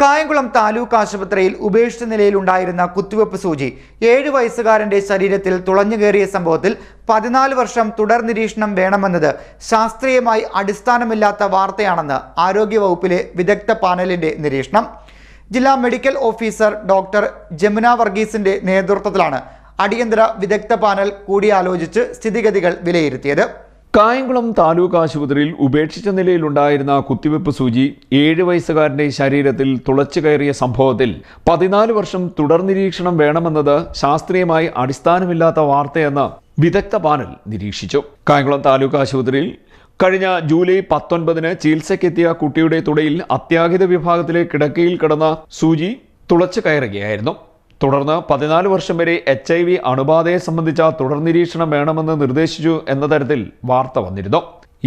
കായംകുളം താലൂക്ക് ആശുപത്രിയിൽ ഉപേക്ഷിച്ച നിലയിലുണ്ടായിരുന്ന കുത്തിവെപ്പ് സൂചി ഏഴ് വയസ്സുകാരന്റെ ശരീരത്തിൽ തുളഞ്ഞു തുളഞ്ഞുകയറിയ സംഭവത്തിൽ പതിനാല് വർഷം തുടർ നിരീക്ഷണം വേണമെന്നത് ശാസ്ത്രീയമായി അടിസ്ഥാനമില്ലാത്ത വാർത്തയാണെന്ന് ആരോഗ്യവകുപ്പിലെ വിദഗ്ധ പാനലിന്റെ നിരീക്ഷണം. ജില്ലാ മെഡിക്കൽ ഓഫീസർ ഡോക്ടർ ജമുന വർഗീസിന്റെ നേതൃത്വത്തിലാണ് അടിയന്തര വിദഗ്ധ പാനൽ കൂടിയാലോചിച്ച് സ്ഥിതിഗതികൾ വിലയിരുത്തിയത്. കായംകുളം താലൂക്ക് ആശുപത്രിയിൽ ഉപേക്ഷിച്ച നിലയിലുണ്ടായിരുന്ന കുത്തിവെപ്പ് സൂചി ഏഴ് വയസ്സുകാരന്റെ ശരീരത്തിൽ തുളച്ചു കയറിയ സംഭവത്തിൽ പതിനാല് വർഷം തുടർ നിരീക്ഷണം വേണമെന്നത് ശാസ്ത്രീയമായി അടിസ്ഥാനമില്ലാത്ത വാർത്തയെന്ന് വിദഗ്ധ പാനൽ നിരീക്ഷിച്ചു. കായംകുളം താലൂക്ക് ആശുപത്രിയിൽ കഴിഞ്ഞ ജൂലൈ പത്തൊൻപതിന് ചികിത്സയ്ക്കെത്തിയ കുട്ടിയുടെ തുടയിൽ അത്യാഹിത വിഭാഗത്തിലെ കിടക്കയിൽ കിടന്ന സൂചി തുളച്ചു കയറുകയായിരുന്നു. തുടർന്ന് പതിനാല് വർഷം വരെ എച്ച് ഐ വി അണുബാധയെ സംബന്ധിച്ച തുടർ നിരീക്ഷണം വേണമെന്ന് നിർദ്ദേശിച്ചു എന്ന തരത്തിൽ വാർത്ത വന്നിരുന്നു.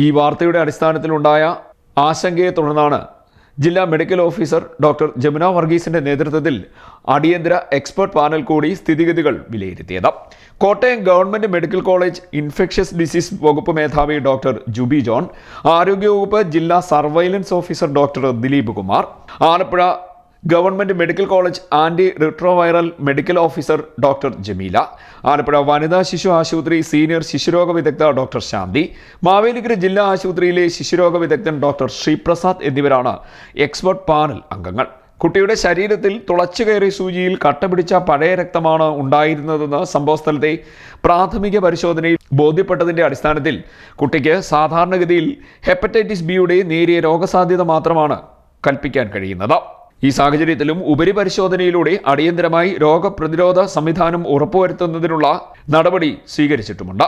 ഈ വാർത്തയുടെ അടിസ്ഥാനത്തിലുണ്ടായ ആശങ്കയെ തുടർന്നാണ് ജില്ലാ മെഡിക്കൽ ഓഫീസർ ഡോക്ടർ ജമുന വർഗീസിന്റെ നേതൃത്വത്തിൽ അടിയന്തര എക്സ്പെർട്ട് പാനൽ കൂടി സ്ഥിതിഗതികൾ വിലയിരുത്തിയത്. Kottayam government medical college infectious disease വകുപ്പ് മേധാവി ഡോക്ടർ ജുബി ജോൺ ആരോഗ്യവകുപ്പ് ജില്ലാ surveillance officer doctor Dileep Kumar Alappuzha government medical college anti retroviral medical officer doctor Jameela Alappuzha വനിതാ ശിശു ആശുപത്രി സീനിയർ ശിശുരോഗ വിദഗ്ധ ഡോക്ടർ ശാന്തി മാവേലിക്കര ജില്ലാ ആശുപത്രിയിലെ ശിശുരോഗ വിദഗ്ധൻ ഡോക്ടർ ശ്രീപ്രസാദ് എന്നിവരാണ് എക്സ്പെർട്ട് പാനൽ അംഗങ്ങൾ. കുട്ടിയുടെ ശരീരത്തിൽ തുളച്ചു കയറി സൂചിയിൽ കട്ട പിടിച്ച പഴയ രക്തമാണ് ഉണ്ടായിരുന്നതെന്ന് സംഭവസ്ഥലത്തെ പ്രാഥമിക പരിശോധനയിൽ ബോധ്യപ്പെട്ടതിന്റെ അടിസ്ഥാനത്തിൽ കുട്ടിക്ക് സാധാരണഗതിയിൽ ഹെപ്പറ്റൈറ്റിസ് ബിയുടെ നേരിയ രോഗസാധ്യത മാത്രമാണ് കൽപ്പിക്കാൻ കഴിയുന്നത്. ഈ സാഹചര്യത്തിലും ഉപരിപരിശോധനയിലൂടെ അടിയന്തരമായി രോഗപ്രതിരോധ സംവിധാനം ഉറപ്പുവരുത്തുന്നതിനുള്ള നടപടി സ്വീകരിച്ചിട്ടുമുണ്ട്.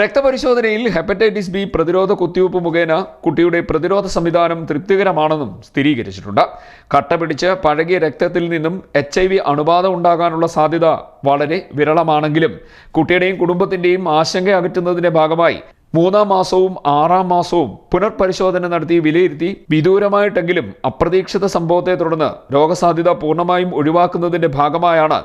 രക്തപരിശോധനയിൽ ഹെപ്പറ്റൈറ്റിസ് ബി പ്രതിരോധ കുത്തിവയ്പ് മുഖേന കുട്ടിയുടെ പ്രതിരോധ സംവിധാനം തൃപ്തികരമാണെന്നും സ്ഥിരീകരിച്ചിട്ടുണ്ട്. കട്ട പിടിച്ച് പഴകിയ രക്തത്തിൽ നിന്നും എച്ച് ഐ വി അണുബാധ ഉണ്ടാകാനുള്ള സാധ്യത വളരെ വിരളമാണെങ്കിലും കുട്ടിയുടെയും കുടുംബത്തിന്റെയും ആശങ്ക അകറ്റുന്നതിന്റെ ഭാഗമായി മൂന്നാം മാസവും ആറാം മാസവും പുനർപരിശോധന നടത്തി വിലയിരുത്തി വിദൂരമായിട്ടെങ്കിലും അപ്രതീക്ഷിത സംഭവത്തെ തുടർന്ന് രോഗസാധ്യത പൂർണമായും ഒഴിവാക്കുന്നതിന്റെ ഭാഗമായാണ്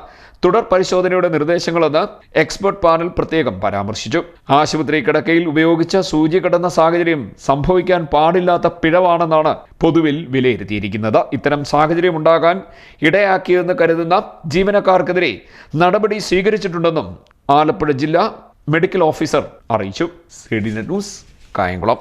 തുടർ പരിശോധനയുടെ നിർദ്ദേശങ്ങളെന്ന് എക്സ്പെർട്ട് പാനൽ പ്രത്യേകം പരാമർശിച്ചു. ആശുപത്രി കിടക്കയിൽ ഉപയോഗിച്ച സൂചി കിടന്ന സാഹചര്യം സംഭവിക്കാൻ പാടില്ലാത്ത പിഴവാണെന്നാണ് പൊതുവിൽ വിലയിരുത്തിയിരിക്കുന്നത്. ഇത്തരം സാഹചര്യം ഉണ്ടാകാൻ ഇടയാക്കിയെന്ന് കരുതുന്ന ജീവനക്കാർക്കെതിരെ നടപടി സ്വീകരിച്ചിട്ടുണ്ടെന്നും ആലപ്പുഴ ജില്ലാ മെഡിക്കൽ ഓഫീസർ അറിയിച്ചു. C D net news Kayamkulam.